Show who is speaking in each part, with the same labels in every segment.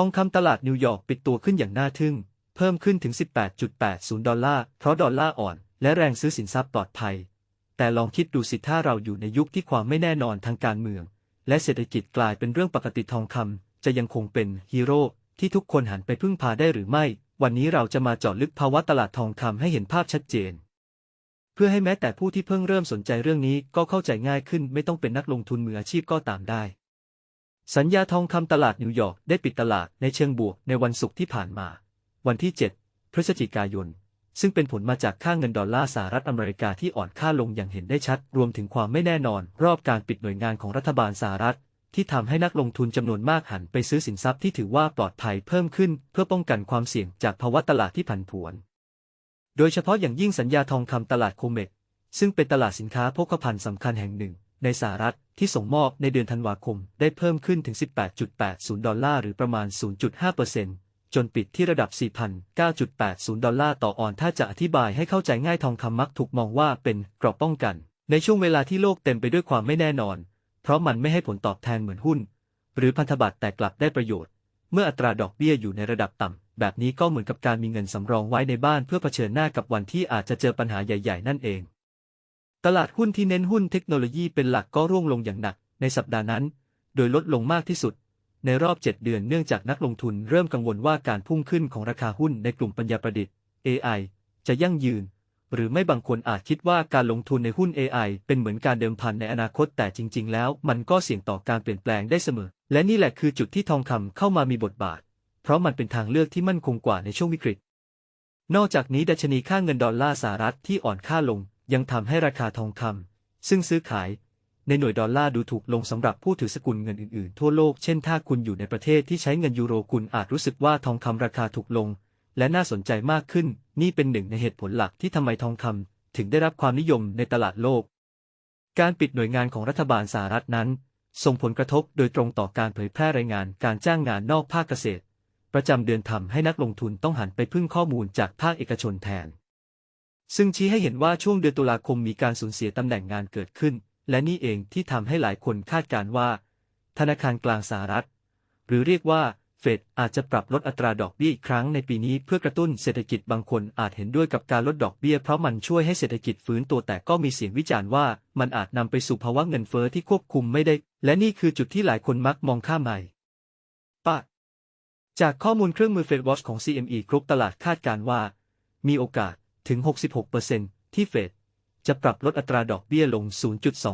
Speaker 1: ทองคำตลาดนิวยอร์กปิดตัวขึ้นอย่างน่าทึ่ง เพิ่มขึ้นถึง 18.80 ดอลลาร์ เพราะดอลลาร์อ่อน และแรงซื้อสินทรัพย์ปลอดภัย แต่ลองคิดดูสิถ้าเราอยู่ในยุคที่ความไม่แน่นอนทางการเมือง และเศรษฐกิจกลายเป็นเรื่องปกติทองคำจะยังคงเป็นฮีโร่ที่ทุกคนหันไปพึ่งพาได้หรือไม่ วันนี้เราจะมาเจาะลึกภาวะตลาดทองคำให้เห็นภาพชัดเจน เพื่อให้แม้แต่ผู้ที่เพิ่งเริ่มสนใจเรื่องนี้ก็เข้าใจง่ายขึ้นไม่ต้องเป็นนักลงทุนมืออาชีพก็ตามได้ สัญญาทองคำตลาดนิวยอร์กได้ปิดตลาดในเชิงบวกในวันศุกร์ที่ผ่านมา วันที่ 7 พฤศจิกายน ซึ่งเป็นผลมาจากค่าเงินดอลลาร์สหรัฐอเมริกาที่อ่อนค่าลงอย่างเห็นได้ชัด รวมถึงความไม่แน่นอน รอบการปิดหน่วยงานของรัฐบาลสหรัฐ ที่ทำให้นักลงทุนจำนวนมากหันไปซื้อสินทรัพย์ที่ถือว่าปลอดภัยเพิ่มขึ้น เพื่อป้องกันความเสี่ยงจากภาวะตลาดที่ผันผวน โดยเฉพาะอย่างยิ่งสัญญาทองคำตลาดโคเมกซึ่งเป็นตลาดสินค้าโภคภัณฑ์สำคัญแห่งหนึ่ง ในสหรัฐที่ส่งมอบในเดือนธันวาคมได้เพิ่มขึ้นถึง 18.80 ดอลลาร์หรือประมาณ 0.5%จนปิดที่ระดับ 4,009.80 ดอลลาร์ต่อออนถ้าจะอธิบายให้เข้าใจง่ายทองคำมักถูกมองว่าเป็นกราะป้องกัน ในช่วงเวลาที่โลกเต็มไปด้วยความไม่แน่นอน เพราะมันไม่ให้ผลตอบแทนเหมือนหุ้น หรือพันธบัตรแต่กลับได้ประโยชน์ เมื่ออัตราดอกเบี้ยอยู่ในระดับต่ำแบบนี้ก็เหมือนกับการมีเงินสำรองไว้ในบ้านเพื่อเผชิญหน้ากับวันที่อาจจะเจอปัญหาใหญ่ ๆ นั่นเอง ตลาดหุ้นที่เน้นหุ้นเทคโนโลยีเป็นหลักก็ร่วงลงอย่างหนักในสัปดาห์นั้น โดยลดลงมากที่สุด ในรอบ 7 เดือนเนื่องจากนักลงทุนเริ่มกังวลว่าการพุ่งขึ้นของราคาหุ้นในกลุ่มปัญญาประดิษฐ์ AI จะยั่งยืน หรือไม่บางคนอาจคิดว่าการลงทุนในหุ้น AI เป็นเหมือนการเดิมพันในอนาคตแต่จริง ๆ แล้วมันก็เสี่ยงต่อการเปลี่ยนแปลงได้เสมอ และนี่แหละคือจุดที่ทองคำเข้ามามีบทบาท เพราะมันเป็นทางเลือกที่มั่นคงกว่าในช่วงวิกฤต นอกจากนี้ดัชนีค่าเงินดอลลาร์สหรัฐที่อ่อนค่าลง ยังทำให้ราคาทองคำซึ่งซื้อขาย ในหน่วยดอลลาร์ดูถูกลงสำหรับผู้ถือสกุลเงินอื่นๆ ทั่วโลก เช่นถ้าคุณอยู่ในประเทศที่ใช้เงินยูโรคุณอาจรู้สึกว่าทองคำราคาถูกลง และน่าสนใจมากขึ้น นี่เป็นหนึ่งในเหตุผลหลักที่ทำไมทองคำถึงได้รับความนิยมในตลาดโลก การปิดหน่วยงานของรัฐบาลสหรัฐนั้น ส่งผลกระทบโดยตรงต่อการเผยแพร่รายงานการจ้างงานนอกภาคเกษตร ประจำเดือนทำให้นักลงทุนต้องหันไปพึ่งข้อมูลจากภาคเอกชนแทน ซึ่งชี้ให้เห็นว่าช่วงเดือนตุลาคมมีการสูญเสียตำแหน่งงานเกิดขึ้น และนี่เองที่ทำให้หลายคนคาดการณ์ว่า ธนาคารกลางสหรัฐ หรือเรียกว่าเฟดอาจจะปรับลดอัตราดอกเบี้ยอีกครั้งในปีนี้เพื่อกระตุ้นเศรษฐกิจบางคนอาจเห็นด้วยกับการลดดอกเบี้ยเพราะมันช่วยให้เศรษฐกิจฟื้นตัวแต่ก็มีเสียงวิจารณ์ว่ามันอาจนำไปสู่ภาวะเงินเฟ้อที่ควบคุมไม่ได้ และนี่คือจุดที่หลายคนมักมองข้ามไปปะจากข้อมูลเครื่องมือ FedWatch ของ CME กรุ๊ปตลาดคาดการณ์ว่า มีโอกาส ถึง 66%ที่เฟดจะปรับลดอัตราดอกเบี้ยลง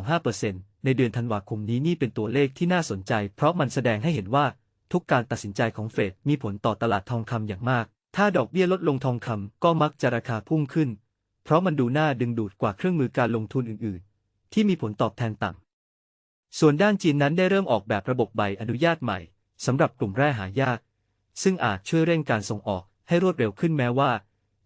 Speaker 1: 0.25%ในเดือนธันวาคมนี้นี่เป็นตัวเลขที่น่าสนใจ เพราะมันแสดงให้เห็นว่าทุกการตัดสินใจของเฟดมีผลต่อตลาดทองคำอย่างมาก ถ้าดอกเบี้ยลดลงทองคำก็มักจะราคาพุ่งขึ้น เพราะมันดูน่าดึงดูดกว่าเครื่องมือการลงทุนอื่น ๆ ที่มีผลตอบแทนต่ำ ส่วนด้านจีนนั้นได้เริ่มออกแบบระบบใบอนุญาตใหม่สำหรับกลุ่มแร่หายาก ซึ่งอาจช่วยเร่งการส่งออกให้รวดเร็วขึ้นแม้ว่า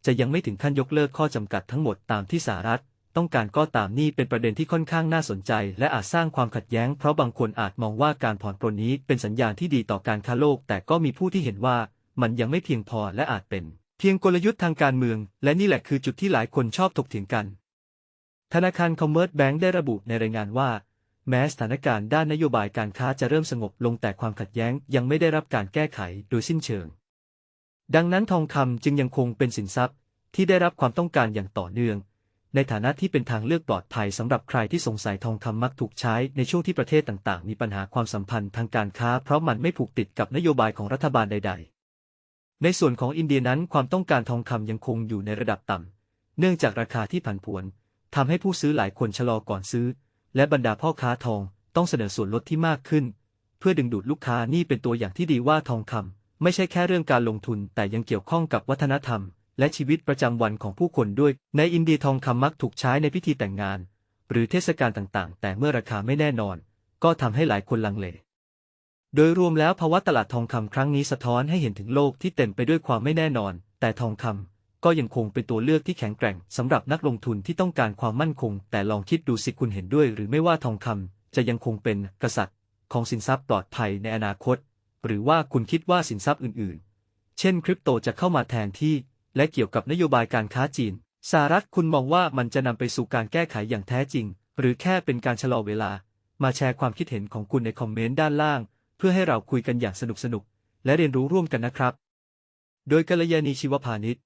Speaker 1: จะยังไม่ถึงขั้นยกเลิกข้อจำกัดทั้งหมดตามที่สหรัฐ ต้องการก็ตามนี่เป็นประเด็นที่ค่อนข้างน่าสนใจ และอาจสร้างความขัดแย้ง เพราะบางคนอาจมองว่าการผ่อนปรนนี้เป็นสัญญาณที่ดีต่อการค้าโลก แต่ก็มีผู้ที่เห็นว่ามันยังไม่เพียงพอและอาจเป็น เพียงกลยุทธ์ทางการเมือง และนี่แหละคือจุดที่หลายคนชอบถกเถียงกัน ธนาคารคอมเมอร์สแบงก์ได้ระบุในรายงานว่า แม้สถานการณ์ด้านนโยบายการค้าจะเริ่มสงบลงแต่ความขัดแย้งยังไม่ได้รับการแก้ไขโดยสิ้นเชิง ดังนั้นทองคำจึงยังคงเป็นสินทรัพย์ที่ได้รับความต้องการอย่างต่อเนื่อง ในฐานะที่เป็นทางเลือกปลอดภัยสำหรับใครที่สงสัยทองคำมักถูกใช้ในช่วงที่ประเทศต่างๆ มีปัญหาความสัมพันธ์ทางการค้า เพราะมันไม่ผูกติดกับนโยบายของรัฐบาลใด ๆ ในส่วนของอินเดียนั้นความต้องการทองคำยังคงอยู่ในระดับต่ำเนื่องจากราคาที่ผันผวนทำให้ผู้ซื้อหลายคนชะลอก่อนซื้อ และบรรดาพ่อค้าทองต้องเสนอส่วนลดที่มากขึ้น เพื่อดึงดูดลูกค้านี่เป็นตัวอย่างที่ดีว่าทองคำ ไม่ใช่แค่เรื่องการลงทุนแต่ยังเกี่ยวข้องกับวัฒนธรรม และชีวิตประจำวันของผู้คนด้วย ในอินเดียทองคำมักถูกใช้ในพิธีแต่งงาน หรือเทศกาลต่างๆ แต่เมื่อราคาไม่แน่นอน ก็ทำให้หลายคนลังเล โดยรวมแล้วภาวะตลาดทองคำครั้งนี้สะท้อนให้เห็นถึงโลกที่เต็มไปด้วยความไม่แน่นอน แต่ทองคำก็ยังคงเป็นตัวเลือกที่แข็งแกร่งสำหรับนักลงทุนที่ต้องการความมั่นคง แต่ลองคิดดูสิคุณเห็นด้วย หรือไม่ว่าทองคำจะยังคงเป็นกษัตริย์ ของสินทรัพย์ปลอดภัยในอนาคต หรือว่าคุณคิดว่าสินทรัพย์อื่นๆ เช่นคริปโตจะเข้ามาแทนที่ และเกี่ยวกับนโยบายการค้าจีนสหรัฐคุณมองว่ามันจะนำไปสู่การแก้ไขอย่างแท้จริง หรือแค่เป็นการชะลอเวลา มาแชร์ความคิดเห็นของคุณในคอมเมนต์ด้านล่าง เพื่อให้เราคุยกันอย่างสนุกสนุกและเรียนรู้ร่วมกันนะครับ โดยกัลยาณีชีวพาณิชย์